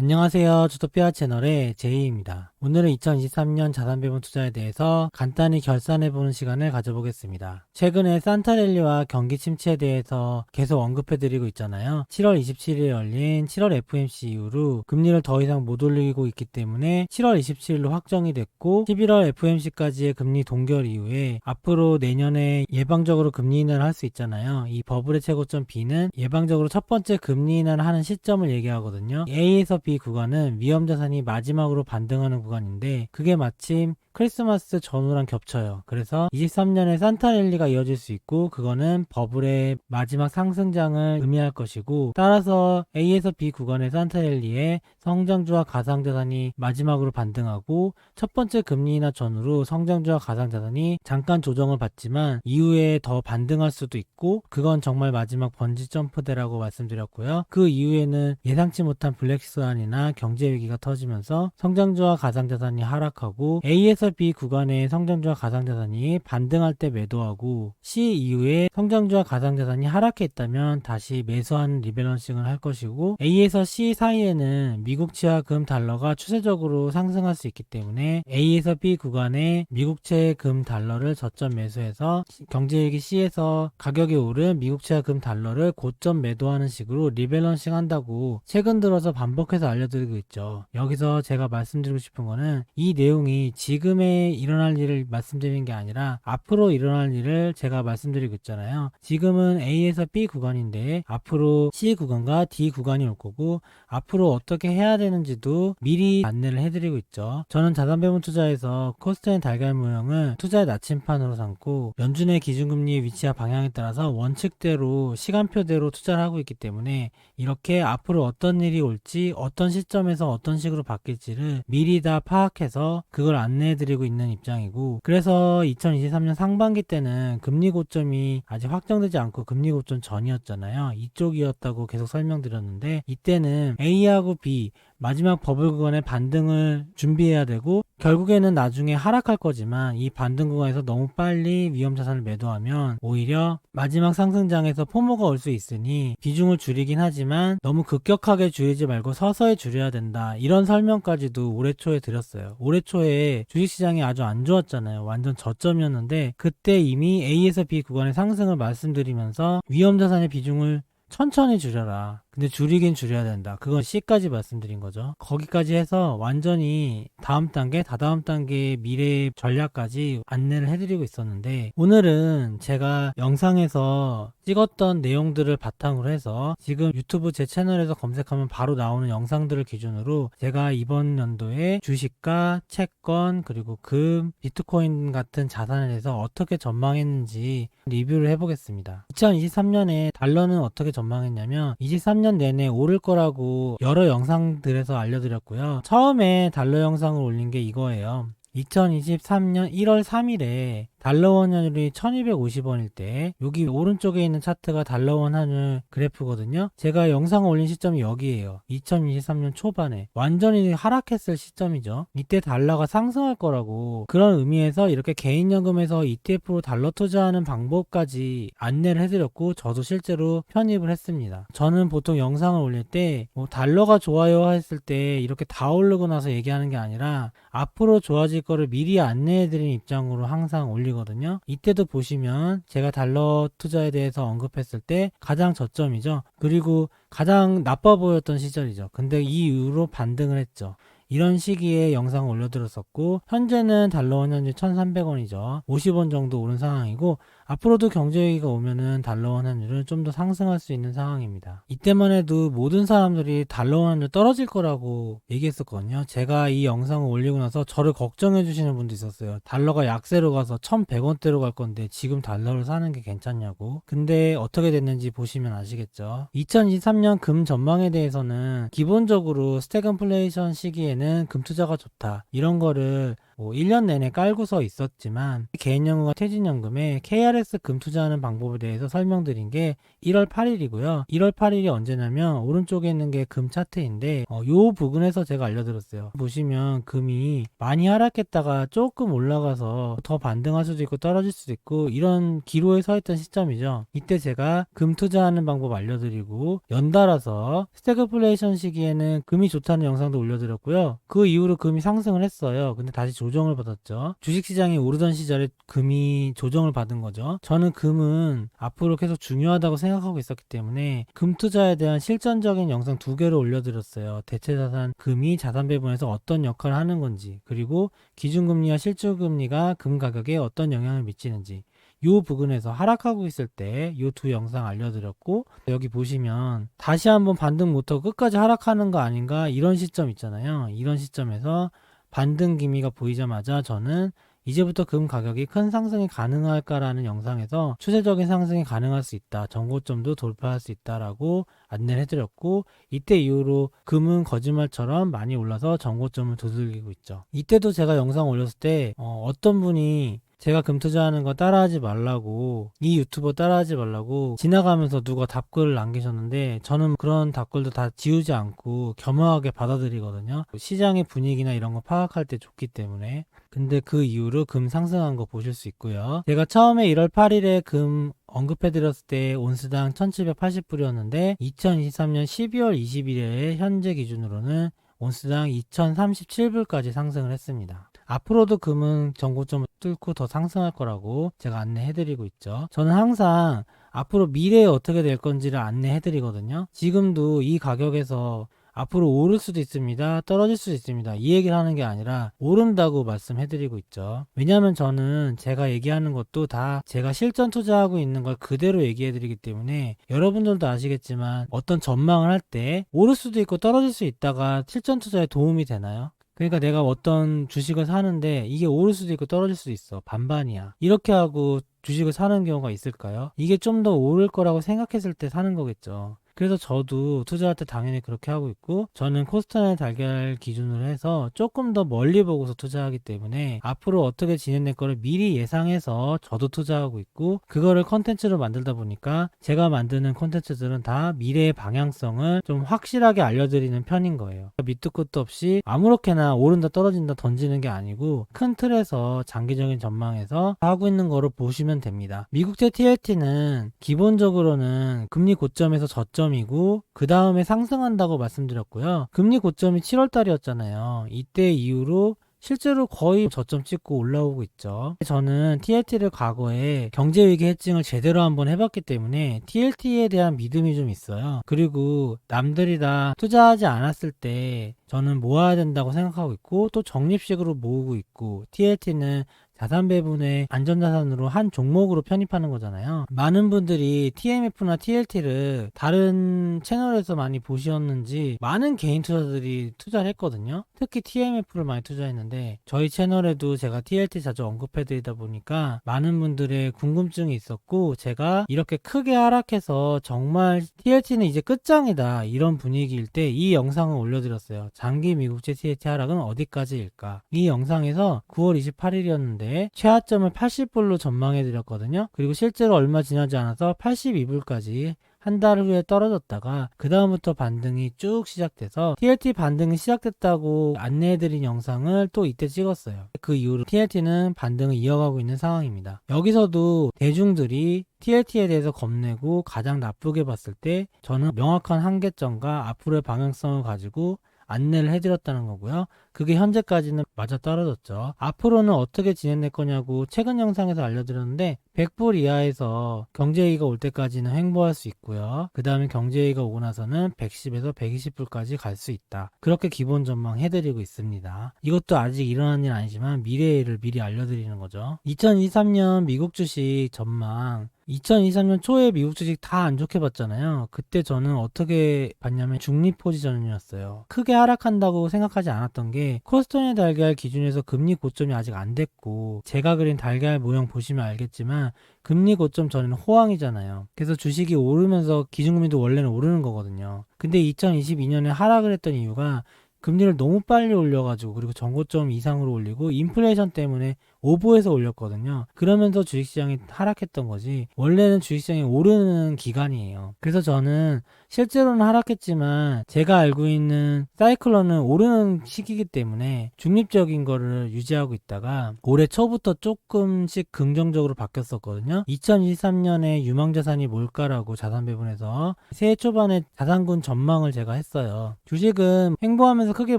안녕하세요. 주토피아 채널의 제이입니다. 오늘은 2023년 자산 배분 투자에 대해서 간단히 결산해보는 시간을 가져보겠습니다. 최근에 산타랠리와 경기 침체에 대해서 계속 언급해드리고 있잖아요. 7월 27일에 열린 7월 FMC 이후로 금리를 더 이상 못 올리고 있기 때문에 7월 27일로 확정이 됐고 11월 FMC까지의 금리 동결 이후에 앞으로 내년에 예방적으로 금리 인하를 할 수 있잖아요. 이 버블의 최고점 B는 예방적으로 첫 번째 금리 인하를 하는 시점을 얘기하거든요. A에서 B 구간은 위험 자산이 마지막으로 반등하는 인데 그게 마침 크리스마스 전후랑 겹쳐요. 그래서 23년에 산타랠리가 이어질 수 있고 그거는 버블의 마지막 상승장을 의미할 것이고 따라서 A에서 B 구간의 산타랠리에 성장주와 가상자산이 마지막으로 반등하고 첫 번째 금리 인하 전후로 성장주와 가상자산이 잠깐 조정을 받지만 이후에 더 반등할 수도 있고 그건 정말 마지막 번지 점프대라고 말씀드렸고요. 그 이후에는 예상치 못한 블랙스완이나 경제 위기가 터지면서 성장주와 가상자산이 하락하고 A에서 B 구간의 성장주와 가상자산이 반등할 때 매도하고 C 이후에 성장주와 가상자산이 하락했다면 다시 매수하는 리밸런싱을 할 것이고 A에서 C 사이에는 미국 채와 금 달러가 추세적으로 상승할 수 있기 때문에 A에서 B 구간의 미국 채 금 달러를 저점 매수해서 경제위기 C에서 가격이 오른 미국 채와 금 달러를 고점 매도하는 식으로 리밸런싱 한다고 최근 들어서 반복해서 알려드리고 있죠. 여기서 제가 말씀드리고 싶은 거는 이 내용이 지금 에 일어날 일을 말씀드리는 게 아니라 앞으로 일어날 일을 제가 말씀드리고 있잖아요. 지금은 A에서 B 구간인데 앞으로 C 구간과 D 구간이 올 거고 앞으로 어떻게 해야 되는지도 미리 안내를 해드리고 있죠. 저는 자산배분 투자에서 코스트앤 달걀 모형을 투자의 나침판으로 삼고 연준의 기준금리의 위치와 방향에 따라서 원칙대로 시간표대로 투자를 하고 있기 때문에 이렇게 앞으로 어떤 일이 올지 어떤 시점에서 어떤 식으로 바뀔지를 미리 다 파악해서 그걸 안내해 드리고 있는 입장이고 그래서 2023년 상반기 때는 금리 고점이 아직 확정되지 않고 금리 고점 전이었잖아요. 이쪽이었다고 계속 설명드렸는데 이때는 A하고 B 마지막 버블 구간의 반등을 준비해야 되고 결국에는 나중에 하락할 거지만 이 반등 구간에서 너무 빨리 위험 자산을 매도하면 오히려 마지막 상승장에서 포모가 올 수 있으니 비중을 줄이긴 하지만 너무 급격하게 줄이지 말고 서서히 줄여야 된다. 이런 설명까지도 올해 초에 드렸어요. 올해 초에 주식시장이 아주 안 좋았잖아요. 완전 저점이었는데 그때 이미 A에서 B 구간의 상승을 말씀드리면서 위험 자산의 비중을 천천히 줄여라. 근데 줄이긴 줄여야 된다. 그건 C까지 말씀드린 거죠. 거기까지 해서 완전히 다음 단계, 다다음 단계의 미래 전략까지 안내를 해드리고 있었는데 오늘은 제가 영상에서 찍었던 내용들을 바탕으로 해서 지금 유튜브 제 채널에서 검색하면 바로 나오는 영상들을 기준으로 제가 이번 연도에 주식과 채권 그리고 금, 비트코인 같은 자산에 대해서 어떻게 전망했는지 리뷰를 해보겠습니다. 2023년에 달러는 어떻게 전망했냐면 23년 내내 오를 거라고 여러 영상들에서 알려드렸고요. 처음에 달러 영상을 올린 게 이거예요. 2023년 1월 3일에 달러원 환율이 1250원일 때 여기 오른쪽에 있는 차트가 달러원 환율 그래프거든요. 제가 영상을 올린 시점이 여기에요. 2023년 초반에 완전히 하락했을 시점이죠. 이때 달러가 상승할 거라고 그런 의미에서 이렇게 개인연금에서 ETF로 달러 투자하는 방법까지 안내를 해드렸고 저도 실제로 편입을 했습니다. 저는 보통 영상을 올릴 때 뭐 달러가 좋아요 했을 때 이렇게 다 오르고 나서 얘기하는 게 아니라 앞으로 좋아질 거를 미리 안내해드리는 입장으로 항상 올리 거든요. 이때도 보시면 제가 달러 투자에 대해서 언급했을 때 가장 저점이죠. 그리고 가장 나빠 보였던 시절이죠. 근데 이 이후로 반등을 했죠. 이런 시기에 영상을 올려드렸었고 현재는 달러 원 현재 1300원이죠 50원 정도 오른 상황이고 앞으로도 경제 위기가 오면은 달러 원 환율은 좀 더 상승할 수 있는 상황입니다. 이때만 해도 모든 사람들이 달러 원 환율 떨어질 거라고 얘기했었거든요. 제가 이 영상을 올리고 나서 저를 걱정해 주시는 분도 있었어요. 달러가 약세로 가서 1100원대로 갈 건데 지금 달러를 사는 게 괜찮냐고. 근데 어떻게 됐는지 보시면 아시겠죠? 2023년 금 전망에 대해서는 기본적으로 스태그플레이션 시기에는 금 투자가 좋다. 이런 거를 뭐 1년 내내 깔고서 있었지만 개인연금과 퇴직연금에 KRS 금 투자하는 방법에 대해서 설명드린 게 1월 8일이고요. 1월 8일이 언제냐면 오른쪽에 있는 게 금 차트인데 어, 요 부분에서 제가 알려드렸어요. 보시면 금이 많이 하락했다가 조금 올라가서 더 반등할 수도 있고 떨어질 수도 있고 이런 기로에 서 있던 시점이죠. 이때 제가 금 투자하는 방법 알려드리고 연달아서 스태그플레이션 시기에는 금이 좋다는 영상도 올려드렸고요. 그 이후로 금이 상승을 했어요. 근데 다시 조 정을 받았죠. 주식시장이 오르던 시절에 금이 조정을 받은 거죠. 저는 금은 앞으로 계속 중요하다고 생각하고 있었기 때문에 금 투자에 대한 실전적인 영상 두 개를 올려드렸어요. 대체자산 금이 자산 배분에서 어떤 역할을 하는 건지 그리고 기준금리와 실질금리가 금 가격에 어떤 영향을 미치는지 요 부분에서 하락하고 있을 때 요 두 영상 알려드렸고 여기 보시면 다시 한번 반등 못하고 끝까지 하락하는 거 아닌가 이런 시점 있잖아요. 이런 시점에서 반등 기미가 보이자마자 저는 이제부터 금 가격이 큰 상승이 가능할까라는 영상에서 추세적인 상승이 가능할 수 있다. 정고점도 돌파할 수 있다라고 안내를 해드렸고 이때 이후로 금은 거짓말처럼 많이 올라서 정고점을 두들기고 있죠. 이때도 제가 영상 올렸을 때 어, 어떤 분이 제가 금 투자하는 거 따라하지 말라고 이 유튜버 따라하지 말라고 지나가면서 누가 답글을 남기셨는데 저는 그런 답글도 다 지우지 않고 겸허하게 받아들이거든요. 시장의 분위기나 이런 거 파악할 때 좋기 때문에 근데 그 이후로 금 상승한 거 보실 수 있고요. 제가 처음에 1월 8일에 금 언급해드렸을 때 온스당 1780불이었는데 2023년 12월 20일에 현재 기준으로는 온스당 2037불까지 상승을 했습니다. 앞으로도 금은 전고점을 뚫고 더 상승할 거라고 제가 안내해드리고 있죠. 저는 항상 앞으로 미래에 어떻게 될 건지를 안내해드리거든요. 지금도 이 가격에서 앞으로 오를 수도 있습니다. 떨어질 수도 있습니다. 이 얘기를 하는 게 아니라 오른다고 말씀해드리고 있죠. 왜냐하면 저는 제가 얘기하는 것도 다 제가 실전 투자하고 있는 걸 그대로 얘기해드리기 때문에 여러분들도 아시겠지만 어떤 전망을 할 때 오를 수도 있고 떨어질 수 있다가 실전 투자에 도움이 되나요? 그러니까 내가 어떤 주식을 사는데 이게 오를 수도 있고 떨어질 수도 있어. 반반이야. 이렇게 하고 주식을 사는 경우가 있을까요? 이게 좀 더 오를 거라고 생각했을 때 사는 거겠죠. 그래서 저도 투자할 때 당연히 그렇게 하고 있고 저는 코스타의 달걀 기준으로 해서 조금 더 멀리 보고서 투자하기 때문에 앞으로 어떻게 진행될 거를 미리 예상해서 저도 투자하고 있고 그거를 컨텐츠로 만들다 보니까 제가 만드는 컨텐츠들은 다 미래의 방향성을 좀 확실하게 알려드리는 편인 거예요. 밑도 끝도 없이 아무렇게나 오른다 떨어진다 던지는 게 아니고 큰 틀에서 장기적인 전망에서 하고 있는 거로 보시면 됩니다. 미국제 TLT는 기본적으로는 금리 고점에서 저점 이고 그 다음에 상승한다고 말씀드렸고요. 금리 고점이 7월 달이었잖아요. 이때 이후로 실제로 거의 저점 찍고 올라오고 있죠. 저는 TLT를 과거에 경제위기 해칭을 제대로 한번 해봤기 때문에 TLT에 대한 믿음이 좀 있어요. 그리고 남들이 다 투자하지 않았을 때 저는 모아야 된다고 생각하고 있고 또 적립식으로 모으고 있고 TLT는 자산 배분의 안전자산으로 한 종목으로 편입하는 거잖아요. 많은 분들이 TMF나 TLT를 다른 채널에서 많이 보셨는지 많은 개인 투자들이 투자를 했거든요. 특히 TMF를 많이 투자했는데 저희 채널에도 제가 TLT 자주 언급해드리다 보니까 많은 분들의 궁금증이 있었고 제가 이렇게 크게 하락해서 정말 TLT는 이제 끝장이다 이런 분위기일 때 이 영상을 올려드렸어요. 장기 미국제 TLT 하락은 어디까지일까? 이 영상에서 9월 28일이었는데 최하점을 80불로 전망해 드렸거든요. 그리고 실제로 얼마 지나지 않아서 82불까지 한달 후에 떨어졌다가 그 다음부터 반등이 쭉 시작돼서 TLT 반등이 시작됐다고 안내해드린 영상을 또 이때 찍었어요. 그 이후로 TLT는 반등을 이어가고 있는 상황입니다. 여기서도 대중들이 TLT에 대해서 겁내고 가장 나쁘게 봤을 때 저는 명확한 한계점과 앞으로의 방향성을 가지고 안내를 해드렸다는 거고요. 그게 현재까지는 맞아 떨어졌죠. 앞으로는 어떻게 진행될 거냐고 최근 영상에서 알려드렸는데 100불 이하에서 경제위기가 올 때까지는 횡보할 수 있고요. 그 다음에 경제위기가 오고 나서는 110에서 120불까지 갈 수 있다. 그렇게 기본 전망 해드리고 있습니다. 이것도 아직 일어난 일 아니지만 미래를 미리 알려드리는 거죠. 2023년 미국 주식 전망 2023년 초에 미국 주식 다 안 좋게 봤잖아요. 그때 저는 어떻게 봤냐면 중립 포지션이었어요. 크게 하락한다고 생각하지 않았던 게 코스톤의 달걀 기준에서 금리 고점이 아직 안 됐고 제가 그린 달걀 모형 보시면 알겠지만 금리 고점 전에는 호황이잖아요. 그래서 주식이 오르면서 기준금리도 원래는 오르는 거거든요. 근데 2022년에 하락을 했던 이유가 금리를 너무 빨리 올려가지고 그리고 정고점 이상으로 올리고 인플레이션 때문에 오버해서 올렸거든요. 그러면서 주식시장이 하락했던 거지. 원래는 주식시장이 오르는 기간이에요. 그래서 저는 실제로는 하락했지만 제가 알고 있는 사이클론은 오르는 시기이기 때문에 중립적인 거를 유지하고 있다가 올해 초부터 조금씩 긍정적으로 바뀌었었거든요. 2023년에 유망자산이 뭘까라고 자산 배분해서 새해 초반에 자산군 전망을 제가 했어요. 주식은 횡보하면서 크게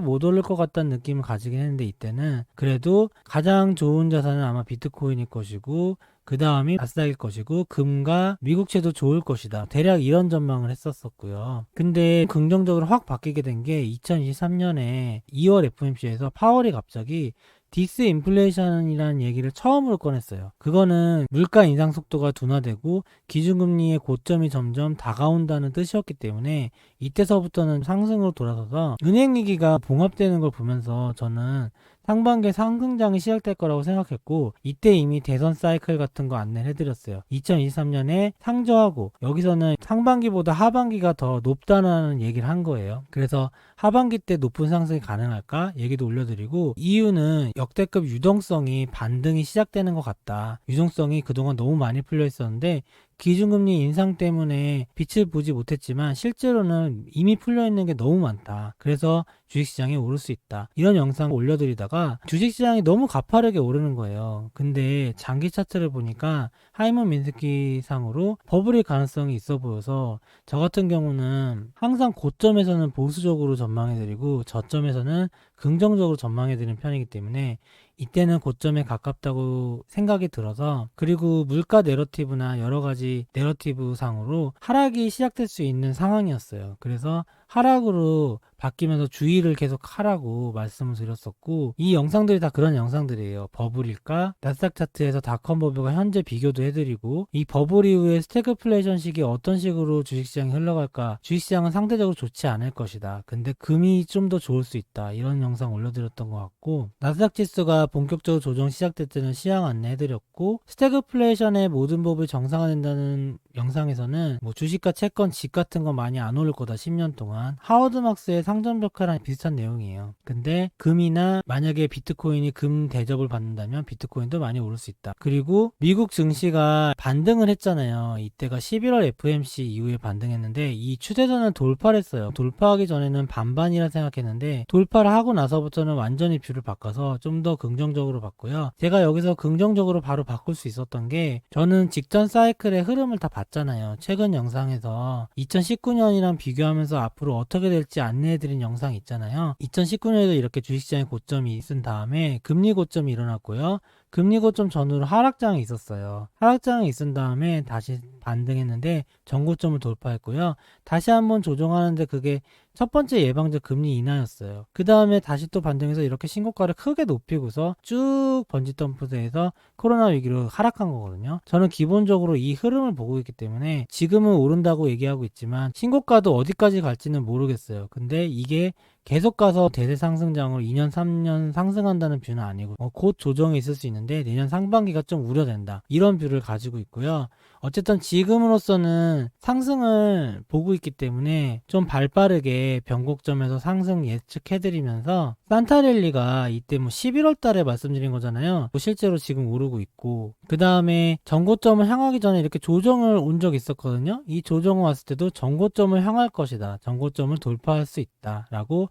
못 오를 것 같다는 느낌을 가지긴 했는데 이때는 그래도 가장 좋은 자산은 아마 비트코인일 것이고 그 다음이 나스닥일 것이고 금과 미국채도 좋을 것이다. 대략 이런 전망을 했었었고요. 근데 긍정적으로 확 바뀌게 된 게 2023년에 2월 FOMC에서 파월이 갑자기 디스 인플레이션이라는 얘기를 처음으로 꺼냈어요. 그거는 물가 인상 속도가 둔화되고 기준금리의 고점이 점점 다가온다는 뜻이었기 때문에 이때서부터는 상승으로 돌아서서 은행 위기가 봉합되는 걸 보면서 저는 상반기에 상승장이 시작될 거라고 생각했고 이때 이미 대선 사이클 같은 거 안내를 해드렸어요. 2023년에 상저하고 여기서는 상반기보다 하반기가 더 높다는 얘기를 한 거예요. 그래서 하반기 때 높은 상승이 가능할까 얘기도 올려드리고 이유는 역대급 유동성이 반등이 시작되는 것 같다. 유동성이 그동안 너무 많이 풀려 있었는데 기준금리 인상 때문에 빛을 보지 못했지만 실제로는 이미 풀려 있는 게 너무 많다. 그래서 주식시장이 오를 수 있다. 이런 영상 올려드리다가 주식시장이 너무 가파르게 오르는 거예요. 근데 장기 차트를 보니까 하이먼 민스키 상으로 버블일 가능성이 있어 보여서 저 같은 경우는 항상 고점에서는 보수적으로 전망해드리고 저점에서는 긍정적으로 전망해드리는 편이기 때문에 이때는 고점에 가깝다고 생각이 들어서 그리고 물가 내러티브나 여러 가지 내러티브 상으로 하락이 시작될 수 있는 상황이었어요. 그래서 하락으로 바뀌면서 주의를 계속 하라고 말씀을 드렸었고 이 영상들이 다 그런 영상들이에요. 버블일까? 나스닥 차트에서 닷컴 버블과 현재 비교도 해드리고 이 버블 이후에 스태그플레이션 시기 어떤 식으로 주식시장이 흘러갈까? 주식시장은 상대적으로 좋지 않을 것이다. 근데 금이 좀 더 좋을 수 있다. 이런 영상 올려드렸던 것 같고 나스닥 지수가 본격적으로 조정 시작될 때는 시향 안내해드렸고 스태그플레이션의 모든 법을 정상화된다는 영상에서는 뭐 주식과 채권, 집 같은 거 많이 안 오를 거다 10년 동안 하워드 막스의 상점 벽화랑 비슷한 내용이에요. 근데 금이나 만약에 비트코인이 금 대접을 받는다면 비트코인도 많이 오를 수 있다. 그리고 미국 증시가 반등을 했잖아요. 이때가 11월 FMC 이후에 반등했는데 이 추세선을 돌파를 했어요. 돌파하기 전에는 반반이라 생각했는데 돌파를 하고 나서부터는 완전히 뷰를 바꿔서 좀 더 긍정적으로 봤고요. 제가 여기서 긍정적으로 바로 바꿀 수 있었던 게 저는 직전 사이클의 흐름을 다 봤잖아요. 최근 영상에서 2019년이랑 비교하면서 앞으로 어떻게 될지 안내해드린 영상 있잖아요. 2019년에도 이렇게 주식시장의 고점이 있은 다음에 금리 고점이 일어났고요. 금리 고점 전후로 하락장이 있었어요. 하락장이 있은 다음에 다시 반등했는데 전고점을 돌파했고요. 다시 한번 조정하는데 그게 첫 번째 예방적 금리 인하였어요. 그 다음에 다시 또 반등해서 이렇게 신고가를 크게 높이고서 쭉 번지 덤프대에서 코로나 위기로 하락한 거거든요. 저는 기본적으로 이 흐름을 보고 있기 때문에 지금은 오른다고 얘기하고 있지만 신고가도 어디까지 갈지는 모르겠어요. 근데 이게 계속 가서 대세 상승장으로 2년, 3년 상승한다는 뷰는 아니고 어, 곧 조정이 있을 수 있는데 내년 상반기가 좀 우려된다. 이런 뷰를 가지고 있고요. 어쨌든 지금으로서는 상승을 보고 있기 때문에 좀 발빠르게 변곡점에서 상승 예측해드리면서 산타랠리가 이때 뭐 11월 달에 말씀드린 거잖아요. 뭐 실제로 지금 오르고 있고 그 다음에 전고점을 향하기 전에 이렇게 조정을 온 적이 있었거든요. 이 조정을 왔을 때도 전고점을 향할 것이다. 전고점을 돌파할 수 있다. 라고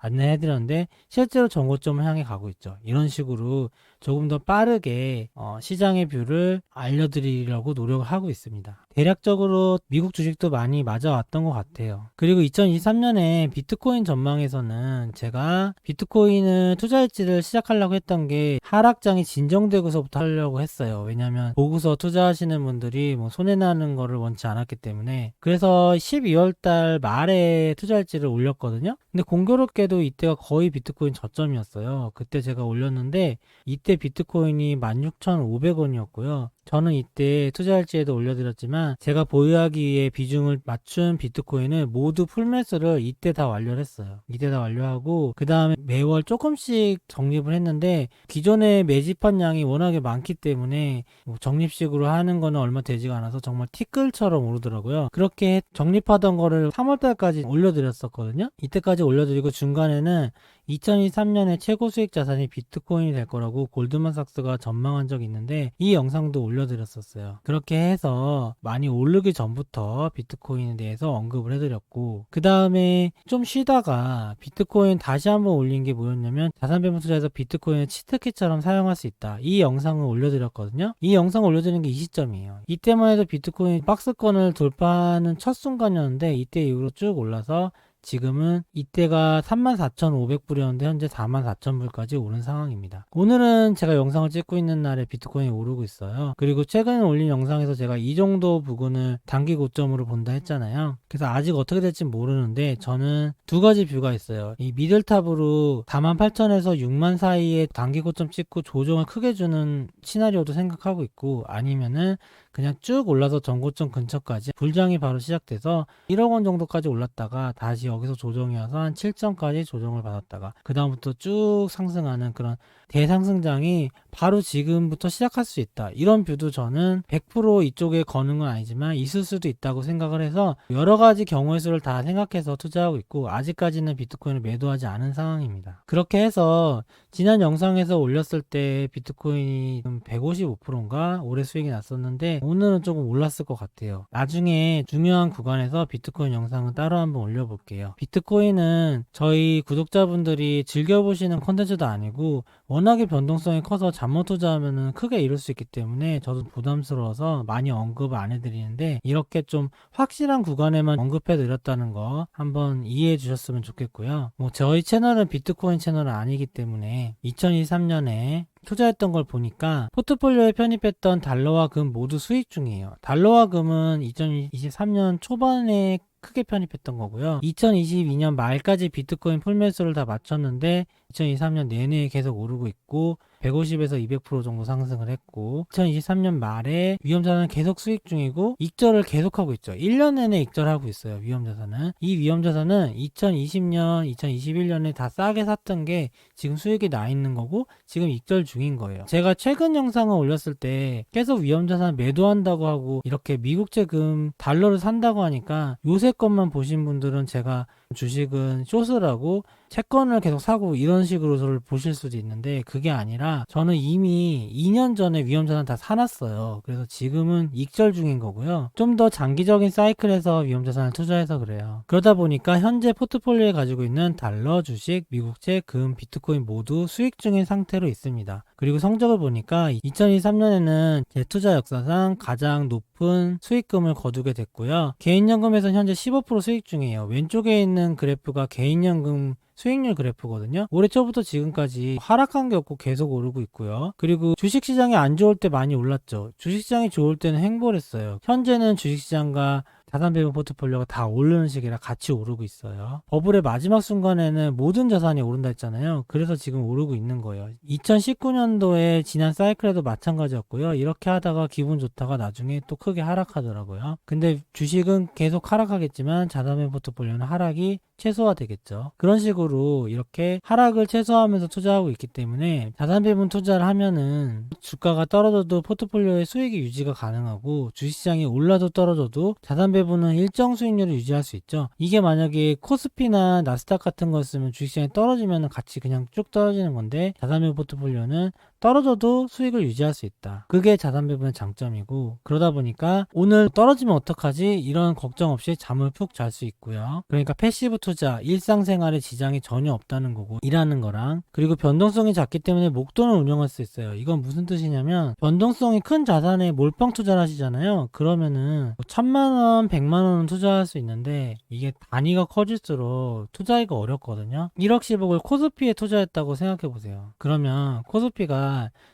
안내해드렸는데 실제로 전고점을 향해 가고 있죠. 이런 식으로 조금 더 빠르게 어, 시장의 뷰를 알려드리려고 노력을 하고 있습니다. 대략적으로 미국 주식도 많이 맞아왔던 것 같아요. 그리고 2023년에 비트코인 전망에서는 제가 비트코인을 투자일지를 시작하려고 했던 게 하락장이 진정되고서부터 하려고 했어요. 왜냐하면 보고서 투자하시는 분들이 뭐 손해나는 거를 원치 않았기 때문에 그래서 12월 달 말에 투자일지를 올렸거든요. 근데 공교롭게 도 이때가 거의 비트코인 저점이었어요. 그때 제가 올렸는데 이때 비트코인이 16,500원이었고요. 저는 이때 투자할지에도 올려드렸지만 제가 보유하기 위해 비중을 맞춘 비트코인을 모두 풀매수를 이때 다 완료를 했어요. 이때 다 완료하고 그 다음에 매월 조금씩 적립을 했는데 기존에 매집한 양이 워낙에 많기 때문에 뭐 적립식으로 하는 거는 얼마 되지가 않아서 정말 티끌처럼 오르더라고요. 그렇게 적립하던 거를 3월달까지 올려드렸었거든요. 이때까지 올려드리고 중간에는 2023년에 최고 수익 자산이 비트코인이 될 거라고 골드만삭스가 전망한 적이 있는데 이 영상도 올려드렸었어요. 그렇게 해서 많이 오르기 전부터 비트코인에 대해서 언급을 해드렸고 그 다음에 좀 쉬다가 비트코인 다시 한번 올린 게 뭐였냐면 자산 배분 투자에서 비트코인을 치트키처럼 사용할 수 있다. 이 영상을 올려드렸거든요. 이 영상을 올려드리는 게 이 시점이에요. 이때만 해도 비트코인 박스권을 돌파하는 첫 순간이었는데 이때 이후로 쭉 올라서 지금은 이때가 34,500불이었는데 현재 44,000불까지 오른 상황입니다. 오늘은 제가 영상을 찍고 있는 날에 비트코인이 오르고 있어요. 그리고 최근에 올린 영상에서 제가 이 정도 부근을 단기 고점으로 본다 했잖아요. 그래서 아직 어떻게 될지 모르는데 저는 두 가지 뷰가 있어요. 이 미들탑으로 48,000에서 6만 사이에 단기 고점 찍고 조정을 크게 주는 시나리오도 생각하고 있고 아니면은 그냥 쭉 올라서 전고점 근처까지 불장이 바로 시작돼서 1억 원 정도까지 올랐다가 다시 여기서 조정이 와서 한 7점까지 조정을 받았다가 그 다음부터 쭉 상승하는 그런 대상승장이 바로 지금부터 시작할 수 있다. 이런 뷰도 저는 100% 이쪽에 거는 건 아니지만 있을 수도 있다고 생각을 해서 여러 가지 경우의 수를 다 생각해서 투자하고 있고 아직까지는 비트코인을 매도하지 않은 상황입니다. 그렇게 해서 지난 영상에서 올렸을 때 비트코인이 155%인가 올해 수익이 났었는데 오늘은 조금 올랐을 것 같아요. 나중에 중요한 구간에서 비트코인 영상은 따로 한번 올려볼게요. 비트코인은 저희 구독자분들이 즐겨보시는 콘텐츠도 아니고 워낙에 변동성이 커서 잘못 투자하면 크게 잃을 수 있기 때문에 저도 부담스러워서 많이 언급을 안 해드리는데 이렇게 좀 확실한 구간에만 언급해 드렸다는 거 한번 이해해 주셨으면 좋겠고요. 뭐 저희 채널은 비트코인 채널은 아니기 때문에 2023년에 투자했던 걸 보니까 포트폴리오에 편입했던 달러와 금 모두 수익 중이에요. 달러와 금은 2023년 초반에 크게 편입했던 거고요. 2022년 말까지 비트코인 풀매수를 다 마쳤는데 2023년 내내 계속 오르고 있고 150에서 200% 정도 상승을 했고 2023년 말에 위험자산은 계속 수익 중이고 익절을 계속하고 있죠. 1년 내내 익절하고 있어요. 위험자산은. 이 위험자산은 2020년, 2021년에 다 싸게 샀던 게 지금 수익이 나 있는 거고 지금 익절 중인 거예요. 제가 최근 영상을 올렸을 때 계속 위험자산 매도한다고 하고 이렇게 미국제 금 달러를 산다고 하니까 요새 것만 보신 분들은 제가 주식은 쇼스라고 채권을 계속 사고 이런 식으로 보실 수도 있는데 그게 아니라 저는 이미 2년 전에 위험자산 다 사놨어요. 그래서 지금은 익절 중인 거고요. 좀 더 장기적인 사이클에서 위험자산을 투자해서 그래요. 그러다 보니까 현재 포트폴리오에 가지고 있는 달러, 주식, 미국채, 금, 비트코인 모두 수익 중인 상태로 있습니다. 그리고 성적을 보니까 2023년에는 제 투자 역사상 가장 높은 수익금을 거두게 됐고요. 개인연금에서 현재 15% 수익 중이에요. 왼쪽에 있는 그래프가 개인연금 수익률 그래프거든요. 올해 초부터 지금까지 하락한 게 없고 계속 오르고 있고요. 그리고 주식시장이 안 좋을 때 많이 올랐죠. 주식시장이 좋을 때는 횡보했어요. 현재는 주식시장과 자산 배분 포트폴리오가 다 오르는 시기라 같이 오르고 있어요. 버블의 마지막 순간에는 모든 자산이 오른다 했잖아요. 그래서 지금 오르고 있는 거예요. 2019년도에 지난 사이클에도 마찬가지였고요. 이렇게 하다가 기분 좋다가 나중에 또 크게 하락하더라고요. 근데 주식은 계속 하락하겠지만 자산 배분 포트폴리오는 하락이 최소화되겠죠. 그런 식으로 이렇게 하락을 최소화하면서 투자하고 있기 때문에 자산 배분 투자를 하면은 주가가 떨어져도 포트폴리오의 수익이 유지가 가능하고 주식시장이 올라도 떨어져도 자산 배분은 일정 수익률을 유지할 수 있죠. 이게 만약에 코스피나 나스닥 같은 거였으면 주식시장이 떨어지면 같이 그냥 쭉 떨어지는 건데 자산 배분 포트폴리오는 떨어져도 수익을 유지할 수 있다. 그게 자산 배분의 장점이고 그러다 보니까 오늘 떨어지면 어떡하지? 이런 걱정 없이 잠을 푹 잘 수 있고요. 그러니까 패시브 투자, 일상생활에 지장이 전혀 없다는 거고 일하는 거랑 그리고 변동성이 작기 때문에 목돈을 운영할 수 있어요. 이건 무슨 뜻이냐면 변동성이 큰 자산에 몰빵 투자를 하시잖아요. 그러면은 뭐 천만 원, 백만 원은 투자할 수 있는데 이게 단위가 커질수록 투자하기가 어렵거든요. 1억 10억을 코스피에 투자했다고 생각해 보세요. 그러면 코스피가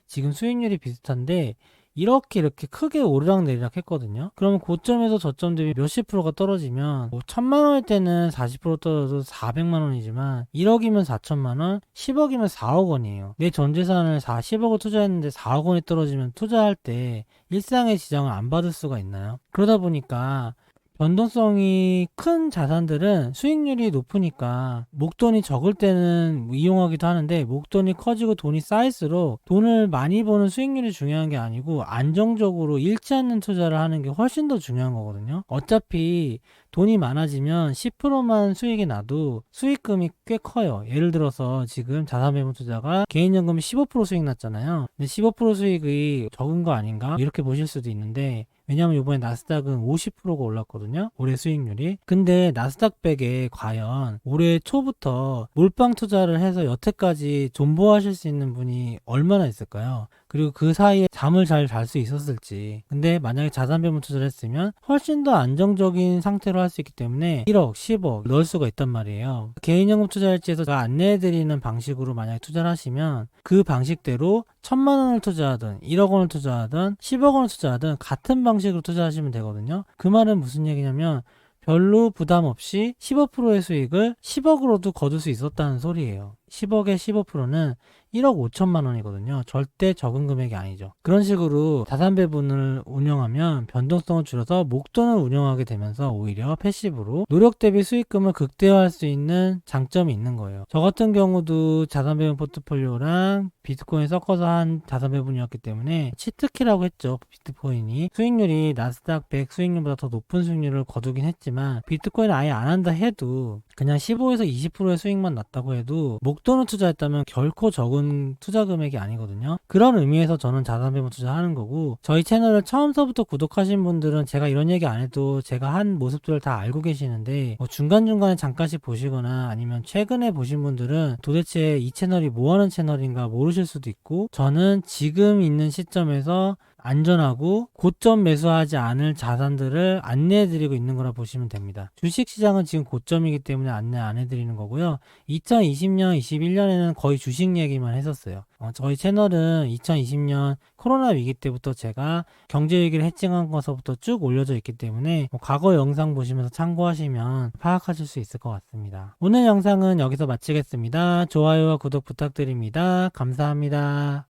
지금 수익률이 비슷한데 이렇게 이렇게 크게 오르락내리락 했거든요. 그러면 고점에서 저점 대비 몇십 프로가 떨어지면 뭐 천만 원일 때는 40% 떨어져도 400만 원이지만 1억이면 4천만 원, 10억이면 4억 원이에요. 내 전 재산을 4, 10억을 투자했는데 4억 원이 떨어지면 투자할 때 일상의 지장을 안 받을 수가 있나요? 그러다 보니까 변동성이 큰 자산들은 수익률이 높으니까 목돈이 적을 때는 이용하기도 하는데 목돈이 커지고 돈이 쌓일수록 돈을 많이 버는 수익률이 중요한 게 아니고 안정적으로 잃지 않는 투자를 하는 게 훨씬 더 중요한 거거든요. 어차피 돈이 많아지면 10%만 수익이 나도 수익금이 꽤 커요. 예를 들어서 지금 자산배분 투자가 개인연금이 15% 수익 났잖아요. 근데 15% 수익이 적은 거 아닌가? 이렇게 보실 수도 있는데 왜냐면 이번에 나스닥은 50%가 올랐거든요. 올해 수익률이. 근데 나스닥 백에 과연 올해 초부터 몰빵 투자를 해서 여태까지 존버하실 수 있는 분이 얼마나 있을까요? 그리고 그 사이에 잠을 잘 잘 수 있었을지. 근데 만약에 자산 배분 투자를 했으면 훨씬 더 안정적인 상태로 할 수 있기 때문에 1억, 10억 넣을 수가 있단 말이에요. 개인연금 투자일지에서 제가 안내해드리는 방식으로 만약에 투자를 하시면 그 방식대로 천만 원을 투자하든 1억 원을 투자하든 10억 원을 투자하든 같은 방식으로 투자하시면 되거든요. 그 말은 무슨 얘기냐면 별로 부담 없이 15%의 수익을 10억으로도 거둘 수 있었다는 소리예요. 10억의 15%는 1억 5천만 원이거든요. 절대 적은 금액이 아니죠. 그런 식으로 자산 배분을 운영하면 변동성을 줄여서 목돈을 운영하게 되면서 오히려 패시브로 노력 대비 수익금을 극대화할 수 있는 장점이 있는 거예요. 저 같은 경우도 자산 배분 포트폴리오랑 비트코인 섞어서 한 자산 배분이었기 때문에 치트키라고 했죠. 비트코인이 수익률이 나스닥 100 수익률보다 더 높은 수익률을 거두긴 했지만 비트코인 아예 안 한다 해도 그냥 15에서 20%의 수익만 났다고 해도 목돈을 투자했다면 결코 적은 투자 금액이 아니거든요. 그런 의미에서 저는 자산 배분 투자하는 거고 저희 채널을 처음서부터 구독하신 분들은 제가 이런 얘기 안 해도 제가 한 모습들을 다 알고 계시는데 뭐 중간중간에 잠깐씩 보시거나 아니면 최근에 보신 분들은 도대체 이 채널이 뭐 하는 채널인가 모르실 수도 있고 저는 지금 있는 시점에서 안전하고 고점 매수하지 않을 자산들을 안내해 드리고 있는 거라 보시면 됩니다. 주식 시장은 지금 고점이기 때문에 안내 안 해 드리는 거고요. 2020년, 21년에는 거의 주식 얘기만 했었어요. 어, 저희 채널은 2020년 코로나 위기 때부터 제가 경제 위기를 해칭한 것서부터 쭉 올려져 있기 때문에 뭐 과거 영상 보시면서 참고하시면 파악하실 수 있을 것 같습니다. 오늘 영상은 여기서 마치겠습니다. 좋아요와 구독 부탁드립니다. 감사합니다.